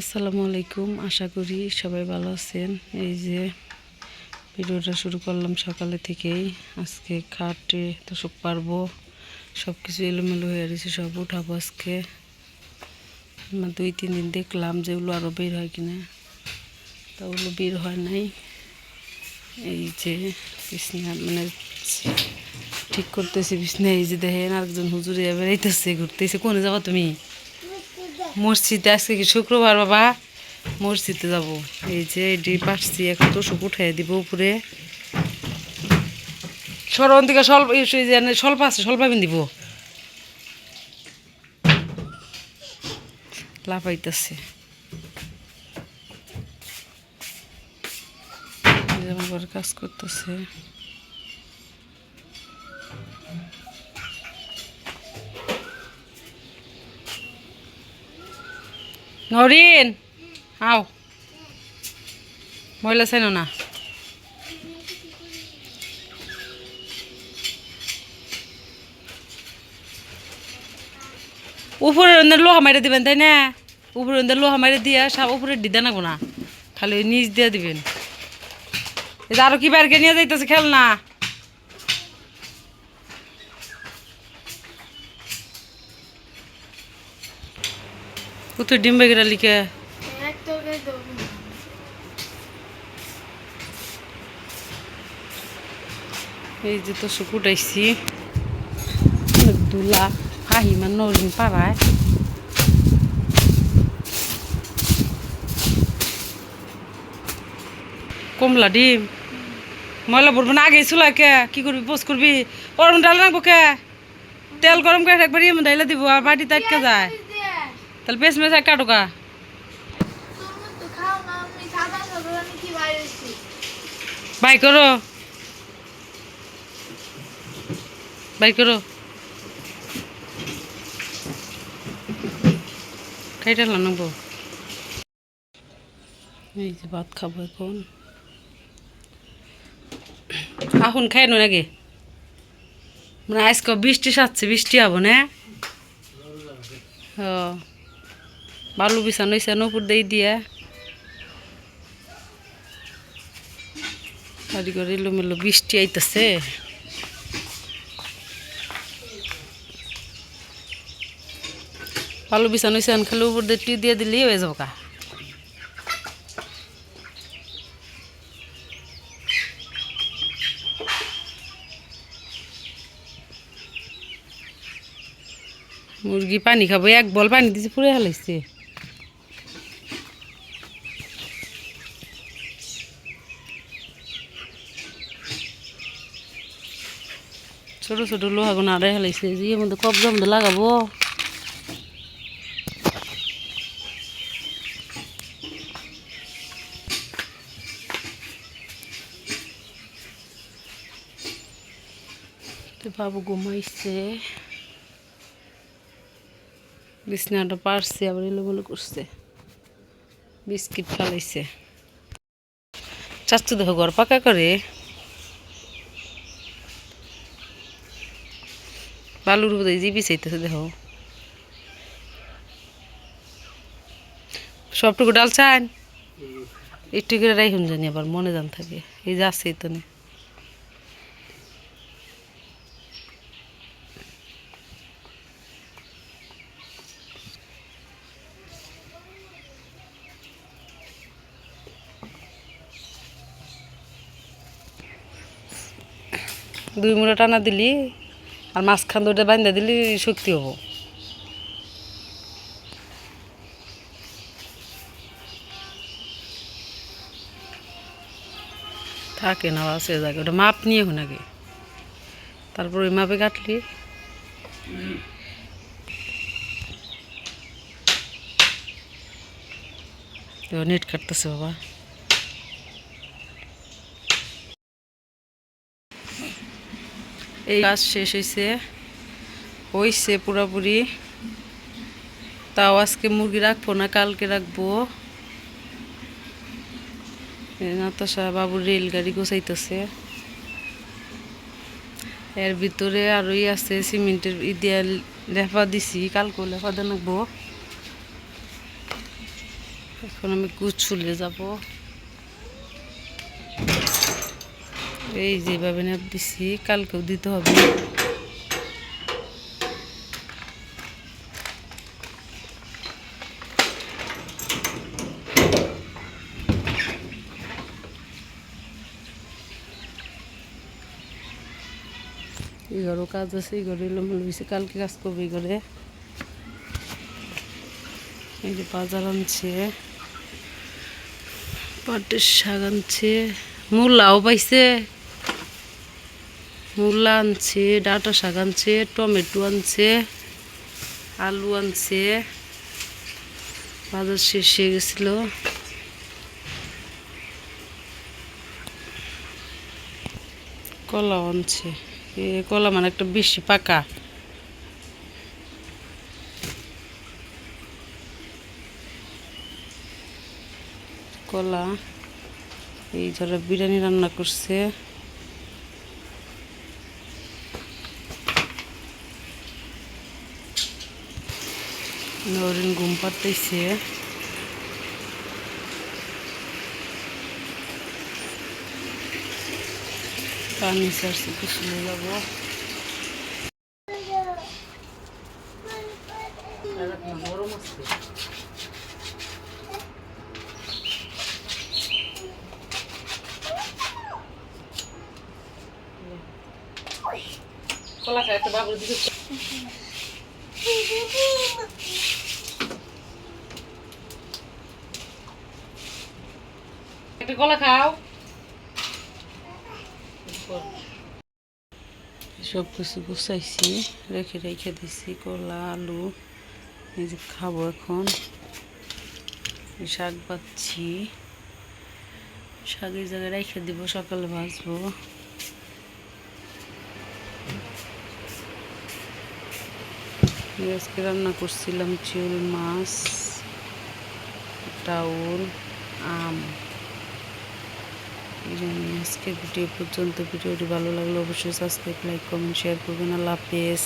আসসালামু আলাইকুম, আশা করি সবাই ভালো আছেন। এই যে ভিডিওটা শুরু করলাম সকালে থেকেই। আজকে খাটে তোষক পারব সব কিছু এলোমেলো হয়ে গেছে, সব উঠাবো আজকে। দুই, তিন দিন দেখলাম যে ওগুলো আরও বের হয় কিনা। তা ওগুলো বের হয় নাই। এই যে বিছনা মানে ঠিক করতেছি বিছনা এই যে দেখেন আরেকজন হুজুরে বেড়াইতেছে, ঘুরতেছে। কোনে যাব তুমি? মসজিদে আজকে কি শুক্রবার, বাবা? মসজিদে যাব। এই যে এটি পারছি এখন তো সুখ উঠাই দিব উপরে। সরন থেকে স্বল্প স্বল্প আছে স্বল্প দিব। লাফাইতেছে। যেমন কাজ করতেছে। নরিন, আও। মহিলা চাইন না। উপরে লোহা মাইরে দিবেন, তাই না? উপরে লোহা মাইরে দিয়া সব উপরে দিদা না না। খালি নিচ দিয়ে দিবেন। আরও কি বাইরকে নিয়ে যাইতেছে খেল না কোথায় ডিম বেগেরা লিখে। এই যে তো শুকুটাইছি দুলা হাহি মান নরিন পাড়ায়। কমলা ডিম। ময়লা পড়ব না, আগে চুলা কে, কি করবি পোস করবি গরম ডাল রাখব কে? তেল গরম করে একবার ইয়ে ডাইলে দিব, আর বাড়ি তাটকে যায়। তাহলে পেস মেস এক টাকা বাই করো। বাই করো। খাইটা লানাবো এই যে ভাত খাব এখন। আহুন খাই নো নাকি মানে আজকে বৃষ্টি সাচ্ছে বৃষ্টি হব না? ও বালু বিছানো হয়েছে নপুর দিয়ে। দিয়ে বাড়ি করে এলোমেলো বৃষ্টি আইতেছে। বালু বিছানো হয়েছে খালি উপর দিয়ে টি দিয়ে দিলেই হয়ে যাব কা। মুরগি পানি খাব, এক বল পানি দিছে পুরে হালাইছে। ছোট ছোট লোহাগুলো আড়াই হালাইছে, যে এর মধ্যে কবজা মধ্যে লাগাবো। বাবু ঘুমাইছে। বিছনাটা পারছে আবার এলোমেলো করছে বিস্কিট ফালাইছে চাচ্ছু দেখো ঘর পাকা করে বালুর উপরে যে বিছাইতেছে দেখো। সবটুকু ডাল চান? একটু করে রাইহুন জানি আবার, মনে জান থাকে। এই যে আছে তো না দুই মুড়া টানা দিলি? আর মাঝখান দুটা বান্ধা দিলে শক্তি হব। থাকে না আছে জায়গা ওটা মাপ নিয়ে হন আগে তারপর ওই মাপে কাটলি। নেট কাটতেছে বাবা। এই কাজ শেষ হয়েছে হয়েছে পুরোপুরি। তাও আজকে মুরগি রাখব না, কালকে রাখব। নাতাশা বাবুর রেলগাড়ি গোছাইতেছে। এর ভিতরে আরোই আছে সিমেন্টের ই দিয়া লেফা দিছি কালকে লেফা দেন রাখব এখন আমি কুচুলে যাব। এই যেভাবে নেপ দিছি, কালকেও দিতে হবে। এই কাজ আছে, এই ঘরে হয়েছে কালকে কাজ করবে এই এই যে বাজার আনছে, পাটের শাক আনছে, মূলাও পাইছে। মূলা আনছে, ডাটা শাক আনছে, টমেটো আনছে, আলু আনছে। বাজার শেষ হয়ে গেছিল। কলাও আনছে। কলা মানে একটা বেশি পাকা। কলা, এই যারা বিরিয়ানি রান্না করছে। নরিন ঘুম পাড়তেছে। পানি সারছে কুসুমে যাব। গরম আছে কলা খায় একটা বাবুর দিকে একটা কলা খাও। সব কিছু গুছাইছি, রেখে রেখে দিছি, কলা, আলু, এই খাব এখন। শাক পাচ্ছি শাকের জায়গায় রেখে দিব, সকালে ভাজবো। আজকে রান্না করছিলাম চিউল মাছ, ডাউল, আম। জন্য আজকে ভিডিও পর্যন্ত। ভিডিওটি ভালো লাগলে অবশ্যই সাবস্ক্রাইব লাইক কমেন্ট শেয়ার করবেন। আল্লাহ হাফেজ।